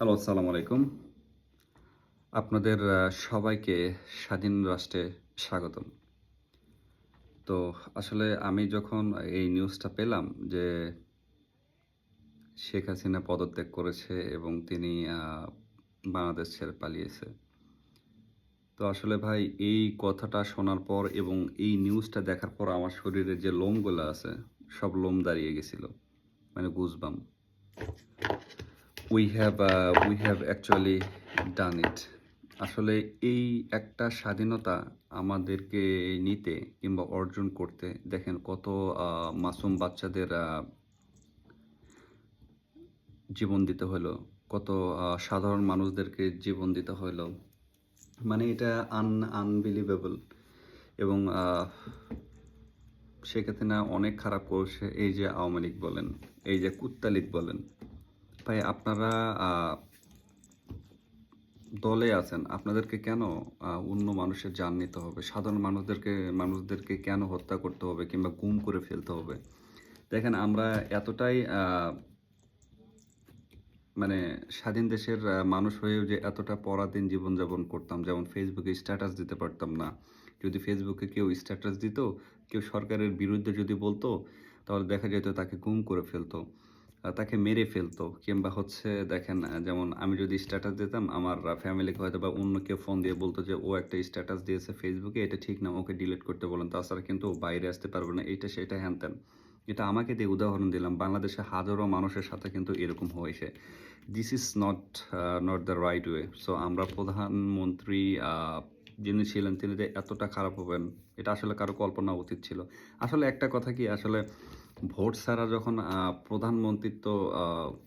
Hello, আসসালামু আলাইকুম। আপনাদের সবাইকে স্বাধীন রাষ্ট্রে স্বাগতম। তো আসলে আমি যখন এই নিউজটা পেলাম যে শেখ হাসিনা পদত্যাগ করেছে এবং তিনি বাংলাদেশ ছেড়ে পালিয়েছে। তো আসলে ভাই, এই কথাটা শোনার পর এবং এই নিউজটা দেখার পর আমার শরীরে যে লোমগুলো আছে, সব লোম দাঁড়িয়ে গেছিল মানে goosebumps we have we have actually done it আসলে এই একটা স্বাধীনতা আমাদেরকে নিতে কিংবা অর্জন করতে দেখেন কত মাসুম বাচ্চাদের জীবন দিতে হলো, কত সাধারণ মানুষদেরকে জীবন দিতে হলো। মানে এটা আন আনবিলিভেবল এবং সেক্ষেত্রে না অনেক খারাপ করছে এই যে আওয়ামী লীগ বলেন, এই যে কুত্তালিক বলেন। ভাই আপনারা দলে আছেন, আপনাদেরকে কেন অন্য মানুষের জান নিতে হবে? সাধারণ মানুষদেরকে মানুষদেরকে কেন হত্যা করতে হবে কিংবা গুম করে ফেলতে হবে? দেখেন, আমরা এতটাই মানে স্বাধীন দেশের মানুষ হয়েও যে এতটা পরাধীন জীবনযাপন করতাম, যেমন ফেসবুকে স্ট্যাটাস দিতে পারতাম না। যদি ফেসবুকে কেউ স্ট্যাটাস দিত, কেউ সরকারের বিরুদ্ধে যদি বলতো, তাহলে দেখা যেত তাকে গুম করে ফেলতো। তাকে মেরে ফেলতো কিংবা হচ্ছে দেখেন যেমন আমি যদি স্ট্যাটাস দিতাম, আমার ফ্যামিলিকে হয়তো বা অন্য কেউ ফোন দিয়ে বলতো যে, ও একটা স্ট্যাটাস দিয়েছে ফেসবুকে এটা ঠিক না, ওকে ডিলিট করতে বলেন। তাছাড়া কিন্তু ও বাইরে আসতে পারবে না, এইটা সেটা হ্যান ত্যান। এটা আমাকে দিয়ে উদাহরণ দিলাম, বাংলাদেশে হাজারো মানুষের সাথে কিন্তু এরকম হয়েছে। This is not not the right way so আমরা প্রধানমন্ত্রী যিনি ছিলেন, তিনি যে এতটা খারাপ হবেন, এটা আসলে কারও কল্পনা উচিত ছিল। আসলে একটা কথা কি, আসলে ভোট ছাড়া যখন প্রধানমন্ত্রিত্ব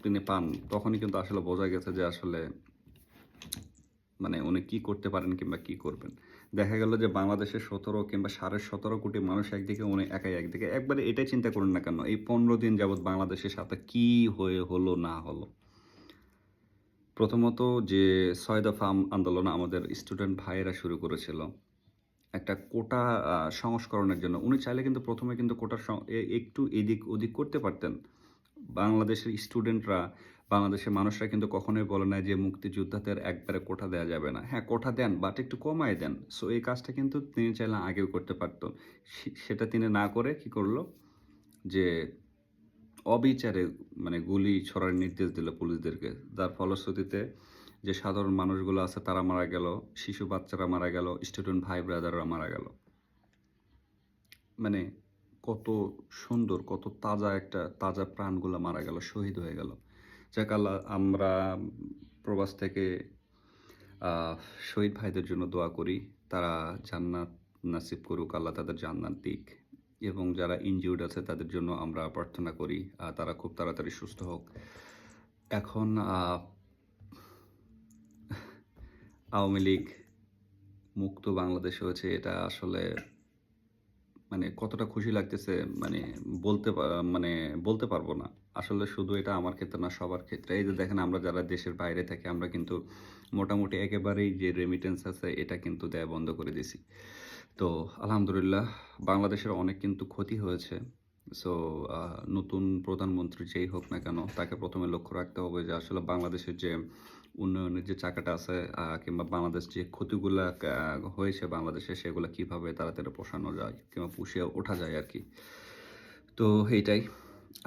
তিনি পান, তখনই কিন্তু আসলে বোঝা গেছে যে আসলে মানে উনি কি করতে পারেন কিংবা কি করবেন। দেখা গেল যে বাংলাদেশের সতেরো কিংবা সাড়ে সতেরো কোটি মানুষ একদিকে, উনি একাই একদিকে। একবারে এটাই চিন্তা করুন না কেন, এই পনেরো দিন যাবৎ বাংলাদেশের সাথে কি হয়ে হলো, না হলো। প্রথমত যে ছয় দফা আন্দোলন আমাদের স্টুডেন্ট ভাইয়েরা শুরু করেছিল একটা কোটা সংস্করণের জন্য। উনি চাইলে কিন্তু প্রথমে কিন্তু কোটার একটু এদিক ওদিক করতে পারতেন। বাংলাদেশের স্টুডেন্টরা, বাংলাদেশের মানুষরা কিন্তু কখনোই বলে না যে মুক্তিযোদ্ধাদের একবারে কোঠা দেওয়া যাবে না। হ্যাঁ কোঠা দেন বাট একটু কমায় দেন। সো এই কাজটা কিন্তু তিনি চাইলে আগেও করতে পারতেন। সে- সেটা তিনি না করে কি করল? যে অবিচারে মানে গুলি ছড়ার নির্দেশ দিল পুলিশদেরকে। যার ফলশ্রুতিতে যে সাধারণ মানুষগুলো আছে, তারা মারা গেল, শিশু বাচ্চারা মারা গেল স্টুডেন্ট ভাই ব্রাদাররা মারা গেল। মানে কত সুন্দর, কত তাজা একটা তাজা প্রাণগুলো মারা গেল, শহীদ হয়ে গেল। যাক আল্লাহ, আমরা প্রবাস থেকে শহীদ ভাইদের জন্য দোয়া করি। তারা জান্নাত নাসিব করুক, আল্লাহ তাদের জান্নাত দিক। এবং যারা ইনজিউর্ড আছে, তাদের জন্য আমরা প্রার্থনা করি। তারা খুব তাড়াতাড়ি সুস্থ হোক। এখন আওয়ামী লীগ মুক্ত বাংলাদেশ হয়েছে, এটা আসলে মানে কতটা খুশি লাগতেছে মানে বলতে মানে বলতে পারব না। আসলে শুধু এটা আমার ক্ষেত্রে না, সবার ক্ষেত্রে। এই যে দেখেন আমরা যারা দেশের বাইরে থাকি, আমরা কিন্তু মোটামুটি একেবারেই যে রেমিটেন্স আছে, এটা কিন্তু দেয়া বন্ধ করে দিছি তো আলহামদুলিল্লাহ, বাংলাদেশের অনেক কিন্তু ক্ষতি হয়েছে। সো নতুন প্রধানমন্ত্রী যেই হোক না কেন, তাকে প্রথমে লক্ষ্য রাখতে হবে যে আসলে বাংলাদেশের যে উন্নয়নের যে চাকাটা আছে কিংবা বাংলাদেশ যে ক্ষতিগুলা হয়েছে বাংলাদেশে, সেগুলো কীভাবে তাড়াতাড়ি পোষানো যায়, কিংবা পুষিয়ে ওঠা যায় আর কি। তো এইটাই।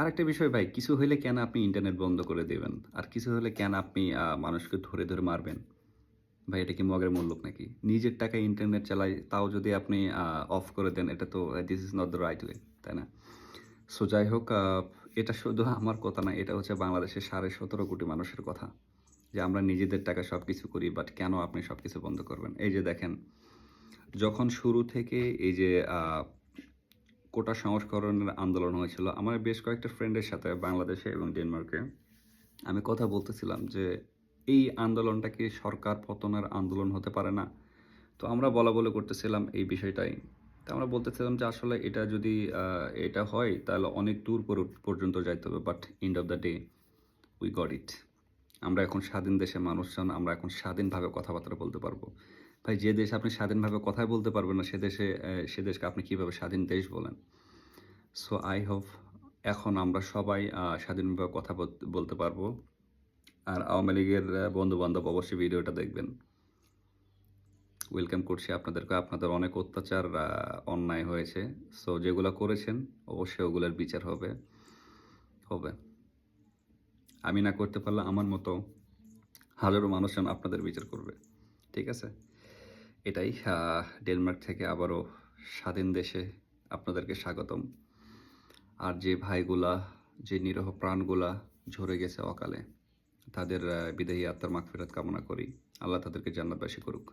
আরেকটা বিষয় ভাই, কিছু হলে কেন আপনি ইন্টারনেট বন্ধ করে দেবেন? আর কিছু হলে কেন আপনি মানুষকে ধরে ধরে মারবেন? ভাই, এটা কি মগের মূল্যক নাকি? নিজের টাকায় ইন্টারনেট চালাই, তাও যদি আপনি অফ করে দেন, এটা তো this is not the right way তাই না? সো যাই হোক এটা শুধু আমার কথা না, এটা হচ্ছে বাংলাদেশের সাড়ে সতেরো কোটি মানুষের কথা যে আমরা নিজেদের টাকা সব কিছু করি বাট কেন আপনি সব কিছু বন্ধ করবেন? এই যে দেখেন, যখন শুরু থেকে এই যে কোটা সংস্করণের আন্দোলন হয়েছিল, আমার বেশ কয়েকটা ফ্রেন্ডের সাথে বাংলাদেশে এবং ডেনমার্কে আমি কথা বলতেছিলাম যে, এই আন্দোলনটা কি সরকার পতনের আন্দোলন হতে পারে না? তো আমরা বলা বলে করতেছিলাম এই বিষয়টাই। তো আমরা বলতেছিলাম যে আসলে এটা যদি এটা হয়, তাহলে অনেক দূর পর্যন্ত যাইতে হবে but end of the day we got it আমরা এখন স্বাধীন দেশের মানুষজন, আমরা এখন স্বাধীনভাবে কথাবার্তা বলতে পারব। ভাই, যে দেশে আপনি স্বাধীনভাবে কথাই বলতে পারবেন না, সে দেশে সে দেশকে আপনি কীভাবে স্বাধীন দেশ বলেন? সো আই হোপ এখন আমরা সবাই স্বাধীনভাবে কথা বলতে- পারব। আর আওয়ামী লীগের বন্ধু বান্ধব অবশ্যই ভিডিওটা দেখবেন। ওয়েলকাম করছি আপনাদেরকে। আপনাদের অনেক অত্যাচার অন্যায় হয়েছে। সো যেগুলো করেছেন, অবশ্যই ওগুলোর বিচার হবে। হবে। আমি না করতে পারলে আমার মতো হাজারো মানুষজন আপনাদের বিচার করবে। ঠিক আছে? এটাই ডেনমার্ক থেকে আবারও স্বাধীন দেশে আপনাদেরকে স্বাগতম। আর যে ভাইগুলা, যে নিরহ প্রাণগুলা ঝরে গেছে অকালে, তাদের বিদেহী আত্মার মাগফিরাত কামনা করি। আল্লাহ তাদেরকে জান্নাতবাসী করুক।